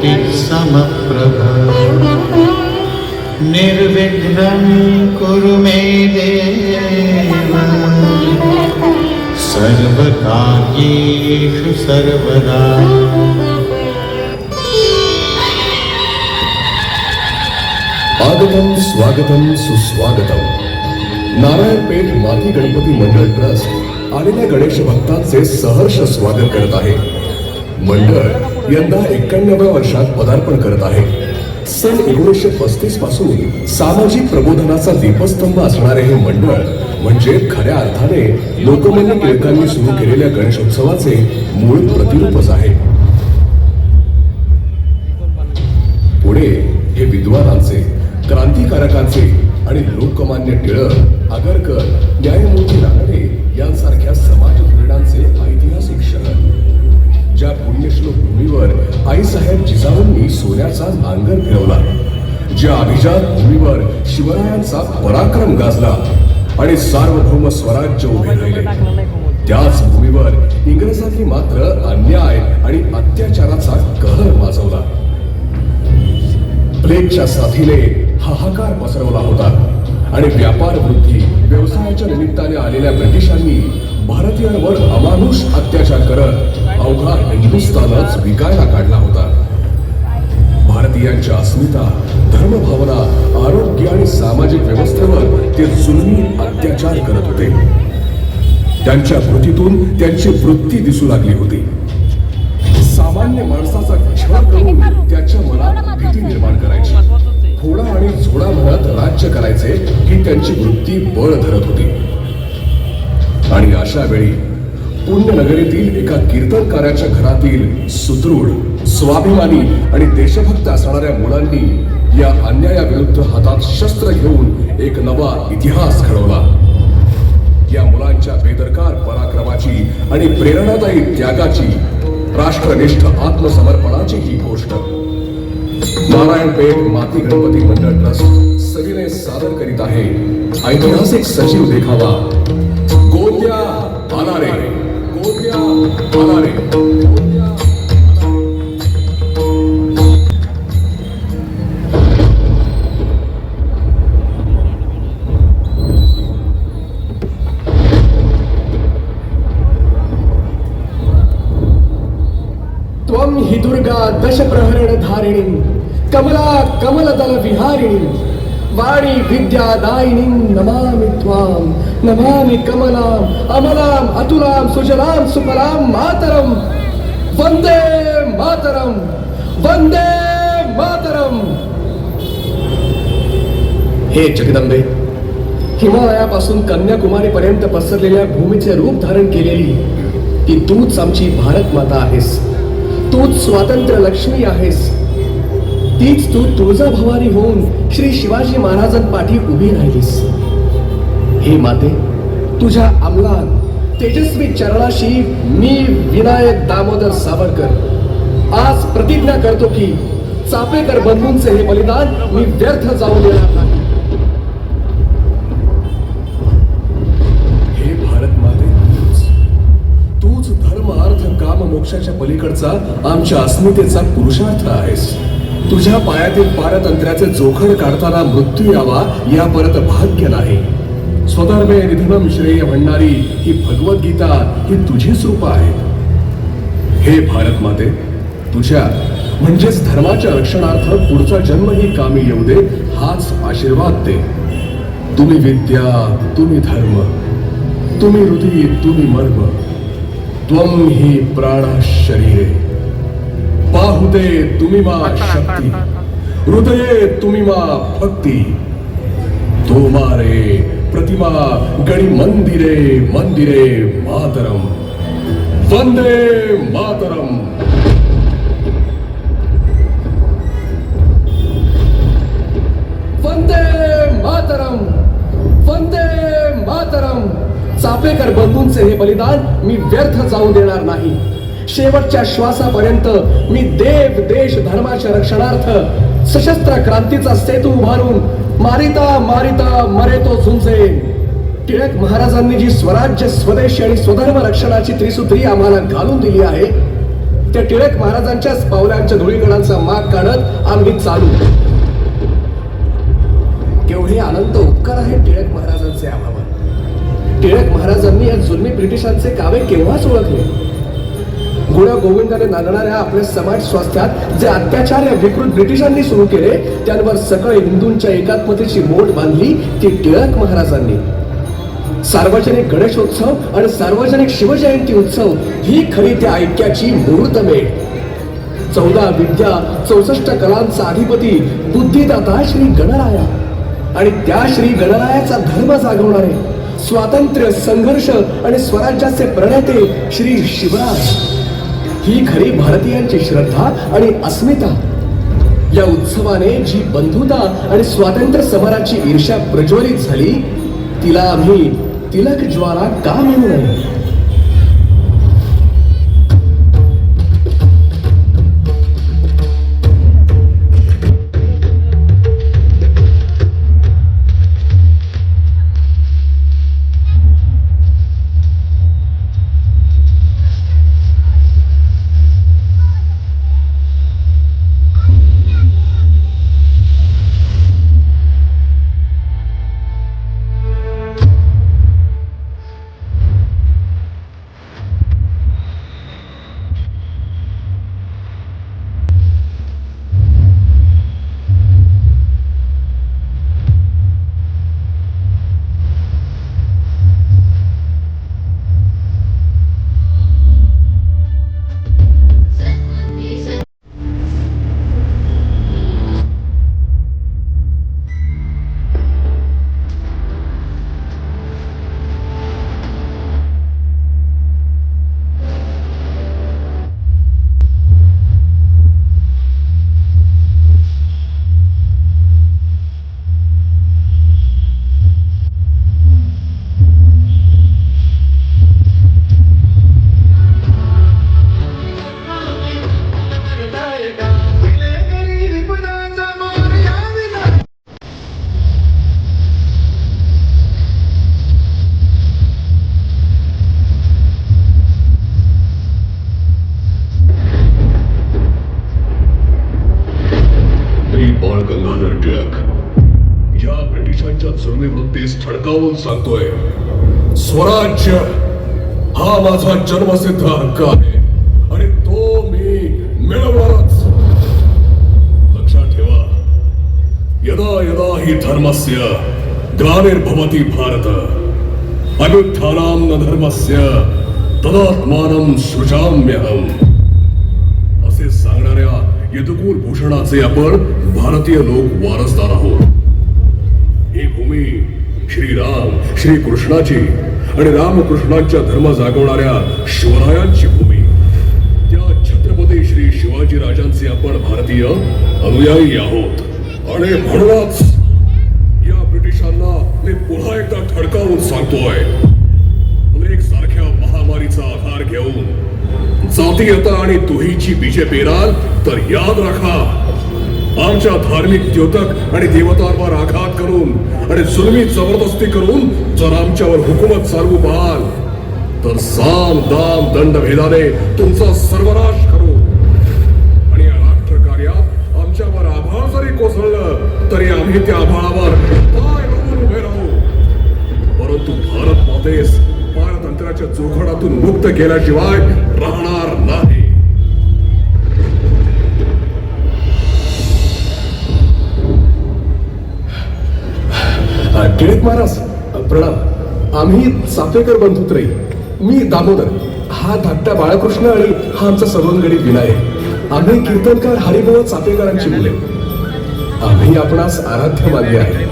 ज्योतिः निर्विघ्नं कुरु मे देव। सर्वकार्येषु सर्वदा। आगतम स्वागतम सुस्वागतम। नारायणपेठ माती गणपती मंडळ ट्रस्ट आलेल्या गणेश भक्तांचे सहर्ष स्वागत करत आहे. मंडळ यंदा एक्क्याण्णव्या वर्षात पदार्पण करत आहे. सन एकोणीसशे पस्तीसपासून सामाजिक प्रबोधनाचा दीपस्तंभ असणारे हे मंडळ म्हणजे खऱ्या अर्थाने लोकमान्य टिळकांनी सुरू केलेल्या गणेशोत्सवाचे मूळ प्रतिरूपच आहे. पुढे हे विद्वानांचे क्रांतिकारकांचे आणि लोकमान्य टिळक आगरकर न्यायमूर्ती रानडे यांसारख्या ज्या आईसाहेब जिजाऊंनी सोन्याचा नांगर फिरवला ज्या अभिजात भूमीवर शिवरायांचा पराक्रम गाजला आणि सार्वभौम स्वराज्य उभे राहिले. त्याच भूमीवर इंग्रजांनी मात्र अन्याय आणि अत्याचाराचा कहर माजवला. प्लेगच्या साथीने हाहाकार पसरवला होता आणि व्यापार वृद्धी व्यवसायाच्या निमित्ताने आलेल्या ब्रिटिशांनी भारतीयांवर अमानुष अत्याचार करत अवघा हिंदुस्थानच विकायला काढला होता. भारतीयांच्या अस्मिता धर्मभावना आरोग्य आणि सामाजिक व्यवस्थेवर ते जुलमी अत्याचार करत होते. त्यांच्या कृतीतून त्यांची वृत्ती दिसू लागली होती. सामान्य माणसाचा छळ करून त्याच्या मनात भीती निर्माण करायची. थोडा आणि झोडा म्हणत राज्य करायचे ही त्यांची वृत्ती बळ धरत होती. आणि अशा वेळी पुण्यनगरीतील एका कीर्तनकाराच्या घरातील सुदृढ स्वाभिमानी आणि देशभक्त असणाऱ्या मुलांनी या अन्यायाविरुद्ध हातात शस्त्र घेऊन एक नवा इतिहास घडवला. या मुलांच्या बेदरकार पराक्रमाची आणि प्रेरणादायी त्यागाची राष्ट्रनिष्ठ आत्मसमर्पणाची ही गोष्ट. नारायणपेठ माती गणपती मंडळ ट्रस्ट सविनय सादर करीत आहे ऐतिहासिक सचिव देखावा. गोत्या आला त्वं हि दुर्गा दशप्रहरण धारिणी कमला कमलदल विहारिणी वाणी विद्यादायिनी नमामि त्वां नमामि कमलाम अमलाम अतुलाम सुजलाम सुफलाम मातरम वंदे मातरम वंदे मातरम हे जगदंबे हिमालयापासून कन्याकुमारीपर्यंत पसरलेल्या भूमीचे रूप धारण केलेली ती तूच आमची भारत माता आहेस. तूच स्वातंत्र्य लक्ष्मी आहेस. तीच तू तुळजाभवानी होऊन श्री शिवाजी महाराजांपाठी उभी राहिलीस. हे माते तुझ्या अंमलात तेजस्वी चरणाशी मी विनायक दामोदर सावरकर. आज प्रतिज्ञा करतो की चापेकर बंधूंचे हे बलिदान मी व्यर्थ जाऊ देणार नाही. हे भारत माते तूच. तूच धर्म अर्थ काम मोक्षाच्या पलीकडचा आमच्या अस्मितेचा पुरुषार्थ आहेस. तुझ्या पायातील पारतंत्र्याचे जोखड काढताना मृत्यू यावा या परत भाग्य नाही. स्वधर्मे निधनम श्रेय म्हणणारी ही भगवद्गीता ही तुझीच रूप आहे. हे भारत माते तुझ्या म्हणजेच धर्माच्या रक्षणार्थ पुढचा जन्मही कामी येऊ दे हाच आशीर्वाद दे. तुम्ही विद्या तुम्ही धर्म तुम्ही हृदय तुम्ही मर्म. त्वं ही प्राण शरीरे. बाहुते तुम्ही मा शक्ती. हृदये तुम्ही मा भक्ती. तोमारे प्रतिमा गणी मंदिरे मंदिरे मातरम. वंदे मातरम. वंदे मातरम. वंदे मातरम. चापेकर बंधूंचे हे बलिदान मी व्यर्थ जाऊ देणार नाही. शेवटच्या श्वासापर्यंत मी देव देश धर्माच्या रक्षणार्थ सशस्त्र क्रांतीचा सेतू उभारून मारिता मारिता मरेतो झुंजे. टिळक महाराजांनी जी स्वराज्य स्वदेशी आणि स्वधर्म रक्षणाची त्रिसूत्री आम्हाला घालून दिली आहे त्या टिळक महाराजांच्याच पावलांच्या धुळीकणांचा माग काढत आम्ही चालू. केवढे अनंत उपकार आहे टिळक महाराजांचे आम्हाला टिळक महाराजांनी या जुलमी ब्रिटिशांचे कावे केव्हाच ओळखले? गुण्या गोविंदाने नांदणाऱ्या आपल्या समाज स्वास्थ्यात जे अत्याचार या विकृत ब्रिटिशांनी सुरू केले त्यांवर सकळ हिंदूंच्या एकात्मतेची मोड बांधली ती टिळक महाराजांनी. सार्वजनिक गणेशोत्सव आणि सार्वजनिक शिवजयंती उत्सव ही खरी त्या ऐक्याची मुहूर्तमेढ चौदा विद्या चौसष्ट कलांचा अधिपती बुद्धिदाता श्री गणराया. आणि त्या श्री गणरायाचा धर्म जागवणारे स्वातंत्र्य संघर्ष आणि स्वराज्याचे प्रणेते श्री शिवराज. ही खरी भारतीयांची श्रद्धा आणि अस्मिता. या उत्सवाने जी बंधुता आणि स्वातंत्र्य समराची ईर्ष्या प्रज्वलित झाली तिला आम्ही तिलक ज्वाला का म्हणू नये? टिळक या ब्रिटिशांच्या जुलमी वृत्तीस ठणकावून सांगतोय स्वराज्य हा माझा जन्मसिद्ध हक्क आहे आणि तो मी मिळवणारच लक्षात ठेवा यदा यदा हि धर्मस्य ग्लानिर्भवती भारत अभ्युत्थानां न धर्मस्य तदात्मानं सृजाम्यहम. असे सांगणाऱ्या यदुकूर भूषणाचे आपण भारतीय लोक वारसदार आहोत. ही भूमी श्रीराम श्री कृष्णाची आणि रामकृष्णांच्या धर्म जागवणाऱ्या शिवरायांची भूमी. त्या छत्रपती श्री शिवाजी राजांचे आपण भारतीय अनुयायी आहोत. आणि म्हणूनच या ब्रिटिशांना मी पुन्हा एकदा ठडकावून सांगतोय प्लेग सारख्या महामारीचा आधार घेऊन जातीयता आणि तुहीची बीजे पेराल तर याद राखा आमच्या धार्मिक द्योतक आणि देवतांवर आघात करून आणि जुलमी जबरदस्ती करून जर आमच्यावर हुकूमत चालवू पाहाल तर साम दाम दंड भेदाने तुमचा सर्वनाश करू. आणि या राष्ट्र कार्यात आमच्यावर आभाळ जरी कोसळलं तरी आम्ही त्या आभाळावर पाय रोवून उभे राहू. परंतु भारत मातेस पारतंत्राच्या जोखडातून मुक्त केल्याशिवाय राहणार टिळक महाराज प्रणाम. आम्ही चाफेकर बंधुत्रयी मी दामोदर. हा धाकटा बाळकृष्ण आणि हा आमचा सवंगडी विनायक. आम्ही कीर्तनकार हरिभाऊ चाफेकरांची मुले. आम्ही आपणास आराध्य मानले आहे.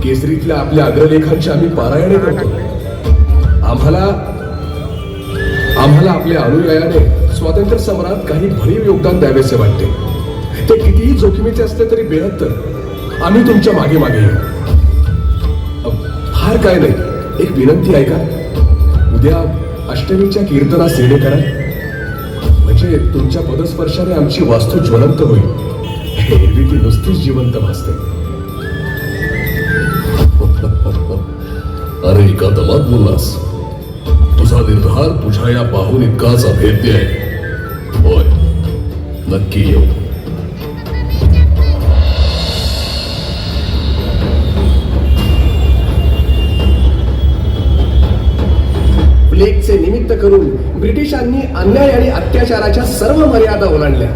केसरीतल्या आपल्या अग्रलेखांची आम्ही पारायणे करतो. आम्हाला आम्हाला आपल्या अनुयायाने स्वातंत्र्य समरात काही भरीव योगदान द्यावेसे वाटते. ते कितीही जोखमीचे असले तरी बेहत्तर. आम्ही तुमच्या मागे मागे येऊ. फार काय नाही. एक विनंती आहे का? उद्या अष्टमीच्या कीर्तनास येणे करा. म्हणजे तुमच्या पदस्पर्शाने आमची वास्तू ज्वलंत होईल. एरवी ती नुसतीच जिवंत भासते. अरे एका दमात बोललास. तुझा निर्धार तुझ्या या पाहून इतकाच अभेद्य आहे. होय. नक्की येऊ. प्लेगचे निमित्त करून ब्रिटिशांनी अन्याय आणि अत्याचाराच्या सर्व मर्यादा ओलांडल्या.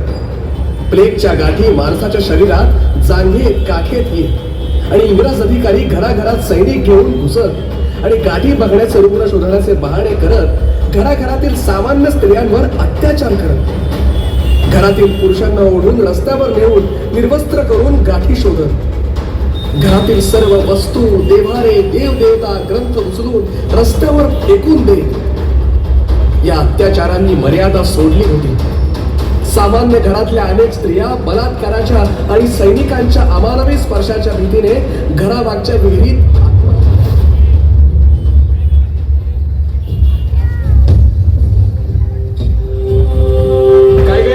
प्लेगच्या गाठी माणसाच्या शरीरात जांघेत काखेत येत. आणि इंग्रज अधिकारी घराघरात सैनिक घेऊन घुसत आणि गाठी बघण्याचे रुग्ण शोधण्याचे बहाणे करत घराघरातील सामान्य स्त्रियांवर अत्याचार करत. घरातील पुरुषांना ओढून रस्त्यावर नेऊन निर्वस्त्र करून गाठी शोधत. घरातील सर्व वस्तू देवारे देवदेवता ग्रंथ उचलून रस्त्यावर फेकून देत. या अत्याचारांनी मर्यादा सोडली होती. सामान्य घरातल्या अनेक स्त्रिया बलात्काराच्या आणि सैनिकांच्या अमानवी स्पर्शाच्या भीतीने घराबागच्या विहिरीत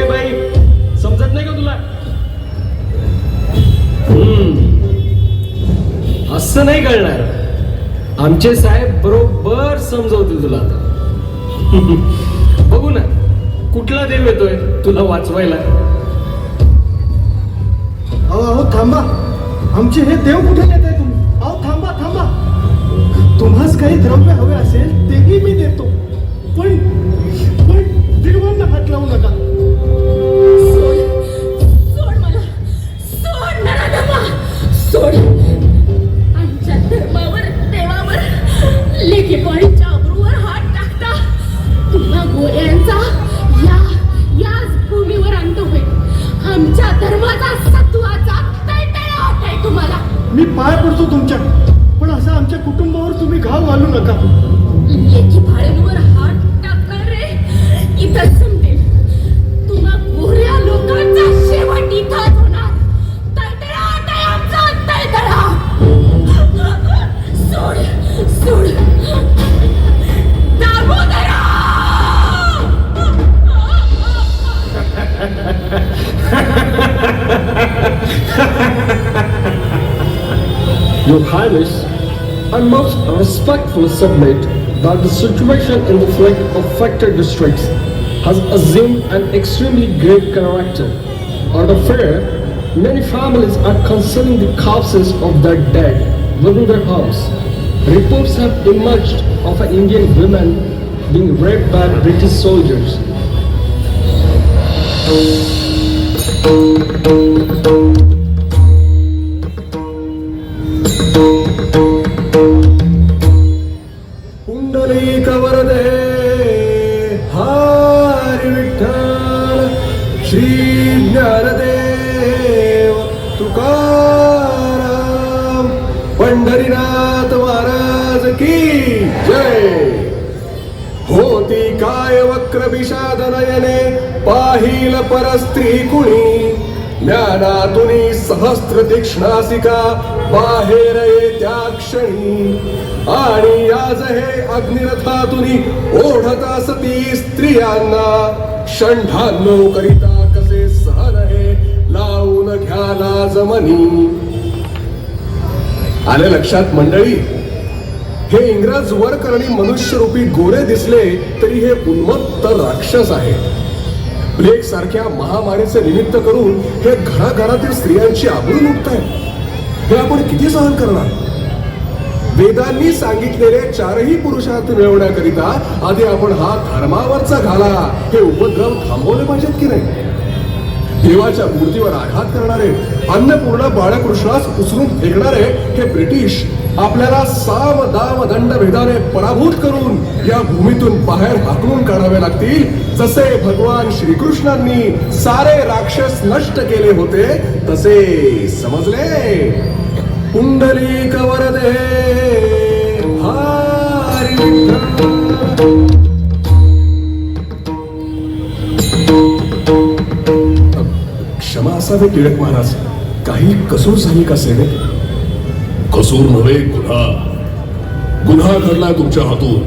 बाई? समजत नाही का तुला? हम्म. असं नाही कळणार. आमचे साहेब बरोबर समजवतील तुला आता. बघू ना कुठला देव येतोय तुला वाचवायला? अहो अहो थांबा. आमचे हे देव कुठे नेत आहे तुम्ही? अहो थांबा थांबा. तुम्हास काही द्रव्य हवे असेल तेही मी देतो. पण पण देवांना हात लावू नका. सोड. सोड मला. सोड नराधमा. सोड. Highness, I most respectfully submit that the situation in the flag affected districts has assumed an extremely grave character. On the fair, many families are concealing the corpses of their dead within their homes. Reports have emerged of an Indian woman being raped by British soldiers. तीक्ष्णासिका बाहेर त्या क्षणी. आणि आज हे अग्निरथातून ओढत असती स्त्रियांना षंढांनो करिता कसे सहन हे लावून घ्या लाजमनी. आले लक्षात मंडळी? हे इंग्रज वरकरणी मनुष्यरूपी गोरे दिसले तरी हे उन्मत्त राक्षस आहे. प्लेग सारख्या महामारीचे निमित्त करून हे घराघरातील स्त्रियांची आबरू आहे हे आपण किती सहन करणार? वेदांनी सांगितलेले चारही पुरुषार्थ मिळवण्याकरिता आधी आपण हा धर्मावरचा घाला हे उपद्रव थांबवले पाहिजेत की नाही? देवाच्या मूर्तीवर आघात करणारे अन्नपूर्णा बाळकृष्णास उचलून फेकणारे हे ब्रिटिश आपल्याला साम दाम दंड भेदाने पराभूत करून या भूमीतून बाहेर हाकलून काढावे लागतील. जसे भगवान श्रीकृष्णांनी सारे राक्षस नष्ट केले होते तसे समजले. पुंडलिक कवर दे असावे टिळक महाराज? काही कसूर झाली का सेवेत कसूर नव्हे गुन्हा. गुन्हा घडला तुमच्या हातून.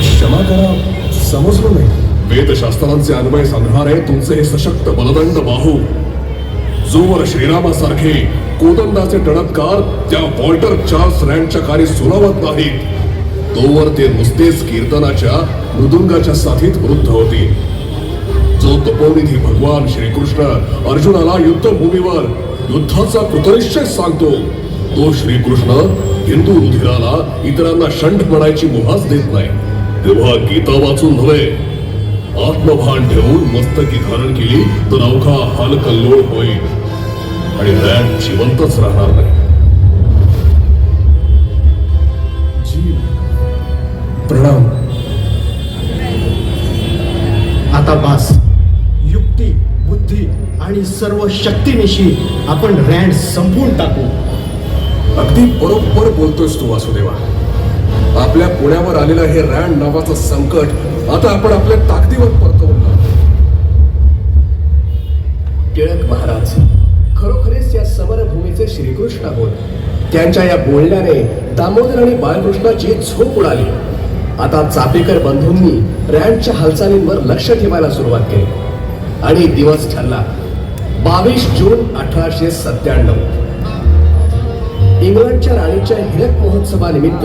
क्षमा करा समजलो नाही. वेदशास्त्रांचे अन्वय सांगणारे तुमचे हे सशक्त बलदंड बाहू. जोवर श्रीरामासारखे कोदंडाचे टणत्कार त्या वॉल्टर चार्ल्स रँडच्या कार्य सुनावत नाहीत. तोवर ते नुसतेच कीर्तनाच्या मृदुंगाच्या साथीत वृद्ध होतील. संत तपोनिधी भगवान श्रीकृष्ण अर्जुनाला युद्धभूमीवर युद्धाचा कृतनिश्चय सांगतो. तो श्रीकृष्ण हिंदू रुधिराला इतरांना षंड म्हणायची मुभास देत नाही. तेव्हा गीता वाचून नव्हे. आत्मभान ठेवून मस्तकी धारण केली तर अवघा हालकल्लोळ होईल. आणि रॅट जिवंतच राहणार नाही. प्रणाम आता बास. आणि सर्व शक्तीनिशी आपण रँड संपवून टाकू. अगदी बरोबर बोलतोयस तू वासुदेवा. आपल्या पुण्यावर आलेलं हे रॅन नावाचं संकट आता आपण आपल्या ताकदीवर लावू. टिळक महाराज खरोखरीच या समरभूमीचे श्रीकृष्ण होत त्यांच्या या बोलण्याने दामोदर आणि बाळकृष्णाची झोप उडाली. आता चापेकर बंधूंनी रँडच्या हालचालींवर लक्ष ठेवायला सुरुवात केली. आणि दिवस ठरला. बावीस जून अठराशे सत्त्याण्णव. इंग्लंडच्या राणीच्या हिरक महोत्सवानिमित्त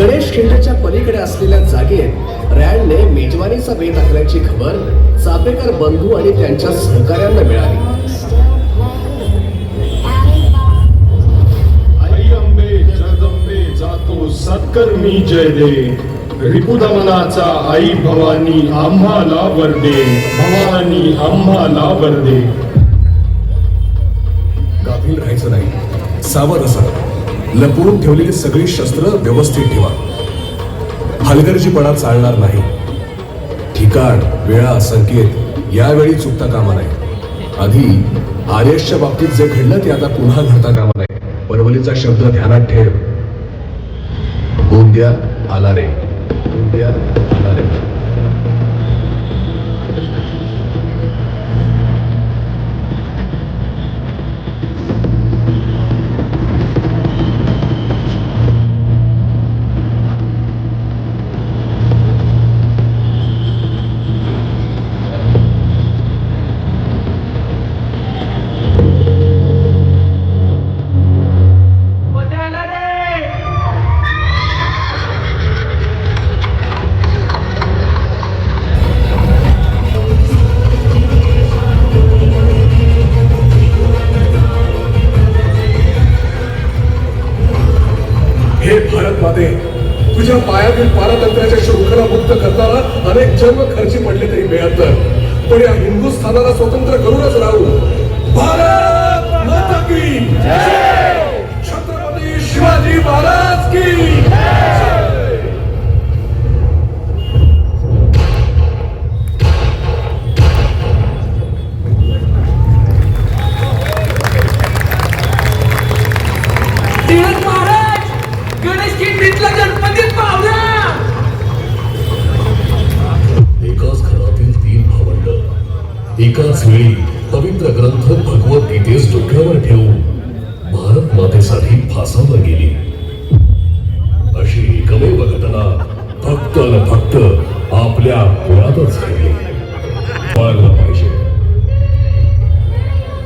गणेश खिंडच्या पलीकडे असलेल्या जागेत रॅनने मेजवानीचा वेध आखल्याची खबर चापेकर बंधू आणि त्यांच्या सहकाऱ्यांना मिळाली. जातो सत्कर्मी जय दे रिपुदमनाचा आई भवानी आम्हाला वरदे भवानी आम्हाला वरदे. गाफील राहायचं नाही. सावध असा. लपवून ठेवलेली सगळी शस्त्र व्यवस्थित ठेवा. हलगर्जीपणा चालणार नाही. ठिकाण वेळा संकेत यावेळी चुकता कामा नाही आधी आर्यशच्या बाबतीत जे घडलं ते आता पुन्हा घडता कामा नाही परवलीचा शब्द ध्यानात ठेव. गोंदिया आला रे. गोंदिया आला रे. पायाभूत पायातील पारतंत्र्याच्या शृंखला मुक्त करताना अनेक जन्म खर्ची पडले तरी मिळत पण या हिंदुस्थानाला स्वतंत्र करूनच राहू. भारत माता की छत्रपती शिवाजी महाराज!